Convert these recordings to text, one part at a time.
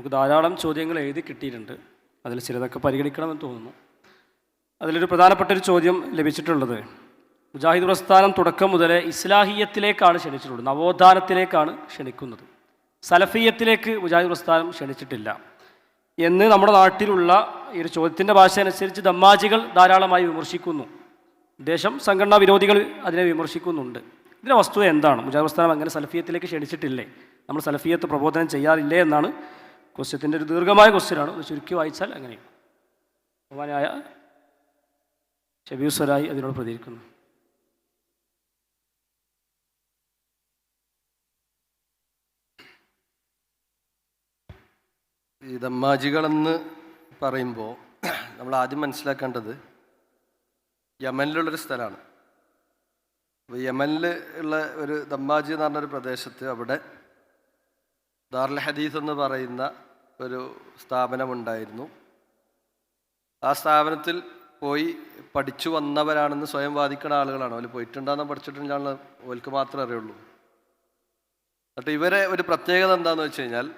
നമുക്ക് ധാരാളം ചോദ്യങ്ങൾ എഴുതി കിട്ടിയിട്ടുണ്ട്. അതിൽ ചിലതൊക്കെ പരിഗണിക്കണമെന്ന് തോന്നുന്നു. അതിലൊരു പ്രധാനപ്പെട്ട ഒരു ചോദ്യം ലഭിച്ചിട്ടുള്ളത്. മുജാഹിദ് പ്രസ്ഥാനം തുടക്കം മുതലേ ഇസ്ലാഹിയത്തിലേക്കാണ് ക്ഷണിച്ചിട്ടുള്ളത്. നവോത്ഥാനത്തിലേക്കാണ് ക്ഷണിക്കുന്നത്. സലഫീയത്തിലേക്ക് മുജാഹിദ് പ്രസ്ഥാനം ക്ഷണിച്ചിട്ടില്ല. എന്ന് നമ്മുടെ നാട്ടിലുള്ള ഈ ഒരു ചോദ്യത്തിന്റെ ഭാഷ അനുസരിച്ച് ദമ്മാജികൾ ധാരാളമായി വിമർശിക്കുന്നു. ദേശം സംഘടനാ വിരോധികൾ അതിനെ വിമർശിക്കുന്നുണ്ട്. ഇതിന്റെ വസ്തുത എന്താണ്? മുജാഹിദ് പ്രസ്ഥാനം അങ്ങനെ സലഫീയത്തിലേക്ക് ക്ഷണിച്ചിട്ടില്ലേ? നമ്മൾ സലഫീയത്ത് പ്രബോധനം ചെയ്യാറില്ലേ എന്നാണ് ക്വസ്റ്റ്യത്തിന്റെ ഒരു ദീർഘമായ ക്വസ്റ്റ്യനാണ്. ഒന്ന് ചുരുക്കി വായിച്ചാൽ അങ്ങനെയാണ് ബഹുമാനായ ഷബീർ അതിനോട് പ്രതികരിക്കുന്നു. ഈ ദമ്മാജികളെന്ന് പറയുമ്പോൾ നമ്മൾ ആദ്യം മനസ്സിലാക്കേണ്ടത് യമനിലുള്ളൊരു സ്ഥലമാണ്. അപ്പോൾ യമനിൽ ഉള്ള ഒരു ദമ്മാജി എന്ന് പറഞ്ഞൊരു പ്രദേശത്ത് അവിടെ ദാറുൽ ഹദീസ് എന്ന് പറയുന്ന ഒരു സ്ഥാപനമുണ്ടായിരുന്നു. ആ സ്ഥാപനത്തിൽ പോയി പഠിച്ചു വന്നവരാണെന്ന് സ്വയം വാദിക്കുന്ന ആളുകളാണ്. അവർ പോയിട്ടുണ്ടാകുന്ന പഠിച്ചിട്ടുണ്ടാകുന്ന ഓൽക്ക് മാത്രമേ അറിയുള്ളൂ. എന്നിട്ട് ഇവരെ ഒരു പ്രത്യേകത എന്താണെന്ന് വെച്ച് കഴിഞ്ഞാൽ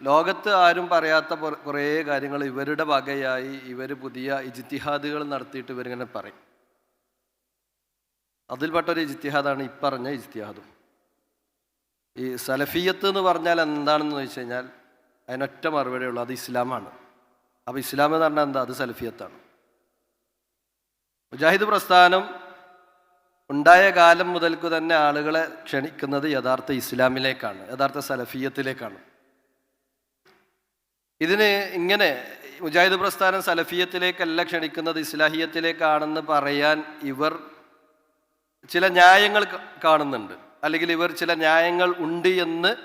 ലോകത്ത് ആരും പറയാത്ത കുറേ കാര്യങ്ങൾ ഇവരുടെ വകയായി ഇവർ പുതിയ ഇജിത്തിഹാദുകൾ നടത്തിയിട്ട് ഇവരിങ്ങനെ പറയും. അതിൽപ്പെട്ട ഒരു ഇജിത്തിഹാദാണ് ഇപ്പറഞ്ഞ ഇജിത്തിഹാദും ഈ സലഫിയത്ത് എന്ന് പറഞ്ഞാൽ എന്താണെന്ന് ചോദിച്ചു കഴിഞ്ഞാൽ അതിനൊറ്റ മറുപടി ഉള്ളൂ അത് ഇസ്ലാമാണ്. അപ്പോൾ ഇസ്ലാം എന്ന് പറഞ്ഞാൽ എന്താ? അത് സലഫിയത്താണ്. മുജാഹിദ് പ്രസ്ഥാനം ഉണ്ടായ കാലം മുതൽക്ക് തന്നെ ആളുകളെ ക്ഷണിക്കുന്നത് യഥാർത്ഥ ഇസ്ലാമിലേക്കാണ് യഥാർത്ഥ സലഫിയത്തിലേക്കാണ്. ഇതിന് ഇങ്ങനെ മുജാഹിദ് പ്രസ്ഥാനം സലഫിയത്തിലേക്കല്ല ക്ഷണിക്കുന്നത് ഇസ്ലാഹിയത്തിലേക്കാണെന്ന് പറയാൻ ഇവർ ചില ന്യായങ്ങൾ കാണുന്നുണ്ട്. അല്ലെങ്കിൽ ഇവർ ചില ന്യായങ്ങൾ ഉണ്ട് എന്ന്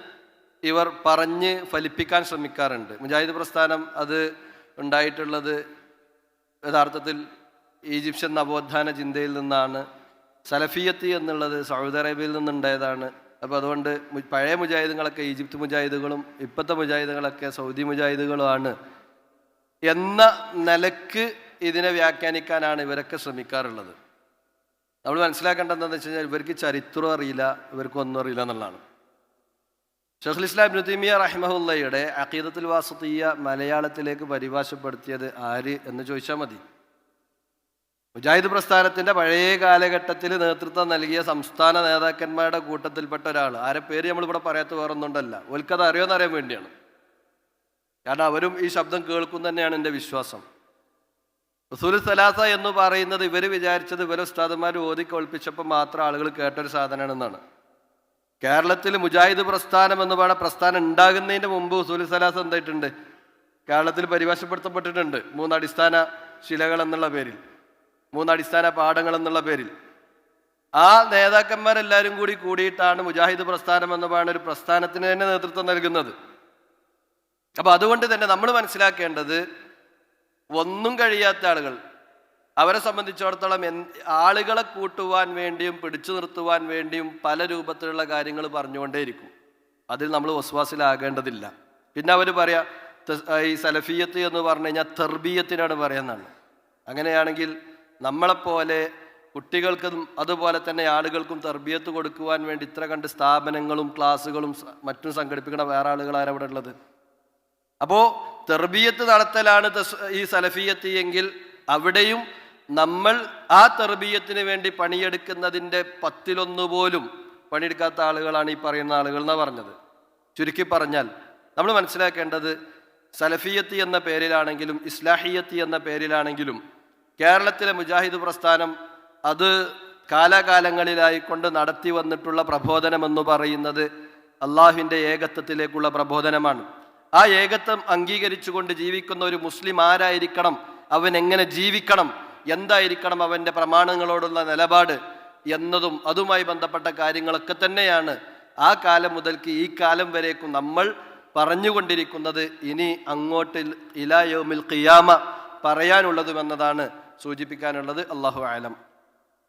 ഇവർ പറഞ്ഞ് ഫലിപ്പിക്കാൻ ശ്രമിക്കാറുണ്ട്. മുജാഹിദ് പ്രസ്ഥാനം അത് ഉണ്ടായിട്ടുള്ളത് യഥാർത്ഥത്തിൽ ഈജിപ്ഷ്യൻ നവോത്ഥാന ചിന്തയിൽ നിന്നാണ്. സലഫിയത്ത് എന്നുള്ളത് സൗദി അറേബ്യയിൽ നിന്നുണ്ടായതാണ്. അപ്പോൾ അതുകൊണ്ട് പഴയ മുജാഹിദുകളൊക്കെ ഈജിപ്ത് മുജാഹിദുകളും ഇപ്പോഴത്തെ മുജാഹിദുകളൊക്കെ സൗദി മുജാഹിദുകളുമാണ് എന്ന നിലയ്ക്ക് ഇതിനെ വ്യാഖ്യാനിക്കാനാണ് ഇവരൊക്കെ ശ്രമിക്കാറുള്ളത്. നമ്മൾ മനസ്സിലാക്കേണ്ടത് എന്താണെന്ന് വെച്ച് കഴിഞ്ഞാൽ ഇവർക്ക് ചരിത്രം അറിയില്ല ഇവർക്ക് ഒന്നും അറിയില്ല എന്നുള്ളതാണ്. ഷെഖുൽ ഇസ്ലാം നുതീമിയ റഹിമഹുല്ലയുടെ അഖീദത്തുൽ വാസത്തിയ മലയാളത്തിലേക്ക് പരിഭാഷപ്പെടുത്തിയത് ആര് എന്ന് ചോദിച്ചാൽ മതി. മുജാഹിദ് പ്രസ്ഥാനത്തിന്റെ പഴയ കാലഘട്ടത്തിൽ നേതൃത്വം നൽകിയ സംസ്ഥാന നേതാക്കന്മാരുടെ കൂട്ടത്തിൽപ്പെട്ട ഒരാൾ. ആരെ പേര് നമ്മളിവിടെ പറയാത്ത വേറൊന്നുണ്ടല്ല. അറിയോ അറിയാൻ വേണ്ടിയാണ്. കാരണം അവരും ഈ ശബ്ദം കേൾക്കും തന്നെയാണ് എന്റെ വിശ്വാസം. റസൂൽ സലാസ എന്ന് പറയുന്നത് ഇവർ വിചാരിച്ചത് ഇവരെ ഉസ്താദന്മാർ ഓതി കൊൾപ്പിച്ചപ്പോൾ മാത്രം ആളുകൾ കേട്ടൊരു സാധനമാണെന്നാണ്. കേരളത്തിൽ മുജാഹിദ് പ്രസ്ഥാനം എന്ന് പറയുന്ന പ്രസ്ഥാനം ഉണ്ടാകുന്നതിന് മുമ്പ് ഉസൂൽ സലാസ് എന്തായിട്ടുണ്ട്? കേരളത്തിൽ പരിഭാഷപ്പെടുത്തപ്പെട്ടിട്ടുണ്ട്. മൂന്ന് അടിസ്ഥാന ശിലകൾ എന്നുള്ള പേരിൽ. മൂന്ന് അടിസ്ഥാന പാഠങ്ങൾ എന്നുള്ള പേരിൽ. ആ നേതാക്കന്മാരെല്ലാവരും കൂടി കൂടിയിട്ടാണ് മുജാഹിദ് പ്രസ്ഥാനം എന്ന് പറയുന്ന ഒരു പ്രസ്ഥാനത്തിന് തന്നെ നേതൃത്വം നൽകുന്നത്. അപ്പൊ അതുകൊണ്ട് തന്നെ നമ്മൾ മനസ്സിലാക്കേണ്ടത് ഒന്നും കഴിയാത്ത ആളുകൾ. അവരെ സംബന്ധിച്ചിടത്തോളം എൻ ആളുകളെ കൂട്ടുവാൻ വേണ്ടിയും പിടിച്ചു നിർത്തുവാൻ വേണ്ടിയും പല രൂപത്തിലുള്ള കാര്യങ്ങൾ പറഞ്ഞുകൊണ്ടേയിരിക്കും. അതിൽ നമ്മൾ വസ്വാസിലാകേണ്ടതില്ല പിന്നെ അവർ പറയാ ഈ സലഫിയത്ത് എന്ന് പറഞ്ഞു കഴിഞ്ഞാൽ തെർബീയത്തിനാണ് പറയുന്നതാണ് അങ്ങനെയാണെങ്കിൽ നമ്മളെപ്പോലെ കുട്ടികൾക്കും അതുപോലെ തന്നെ ആളുകൾക്കും തെർബീയത്ത് കൊടുക്കുവാൻ വേണ്ടി ഇത്ര കണ്ട് സ്ഥാപനങ്ങളും ക്ലാസ്സുകളും മറ്റും സംഘടിപ്പിക്കുന്ന വേറെ ആളുകളാണ് അവിടെ ഉള്ളത്? അപ്പോൾ തെർബിയത്ത് നടത്തലാണ് ഈ സലഫിയത്ത് എങ്കിൽ അവിടെയും നമ്മൾ ആ തെർബിയത്തിന് വേണ്ടി പണിയെടുക്കുന്നതിന്റെ പത്തിലൊന്നു പോലും പണിയെടുക്കാത്ത ആളുകളാണ് ഈ പറയുന്ന ആളുകൾ എന്നാണ് പറഞ്ഞത്. ചുരുക്കി പറഞ്ഞാൽ നമ്മൾ മനസ്സിലാക്കേണ്ടത് സലഫിയത്ത് എന്ന പേരിലാണെങ്കിലും ഇസ്ലാഹിയത്ത് എന്ന പേരിലാണെങ്കിലും കേരളത്തിലെ മുജാഹിദ് പ്രസ്ഥാനം അത് കാലാകാലങ്ങളിലായിക്കൊണ്ട് നടത്തി വന്നിട്ടുള്ള പ്രബോധനമെന്ന് പറയുന്നത് അള്ളാഹുവിന്റെ ഏകത്വത്തിലേക്കുള്ള പ്രബോധനമാണ്. ആ ഏകത്വം അംഗീകരിച്ചുകൊണ്ട് ജീവിക്കുന്ന ഒരു മുസ്ലിം ആരായിരിക്കണം? അവൻ എങ്ങനെ ജീവിക്കണം? എന്തായിരിക്കണം അവന്റെ പ്രമാണങ്ങളോടുള്ള നിലപാട്? എന്നതും അതുമായി ബന്ധപ്പെട്ട കാര്യങ്ങളൊക്കെ തന്നെയാണ് ആ കാലം മുതൽക്ക് ഈ കാലം വരേക്കും നമ്മൾ പറഞ്ഞുകൊണ്ടിരിക്കുന്നത്. ഇനി അങ്ങോട്ട് ഇലായോമിൽ ഖിയാമ പറയാനുള്ളതുമെന്നതാണ് സൂചിപ്പിക്കാനുള്ളത്. അള്ളാഹു ആലം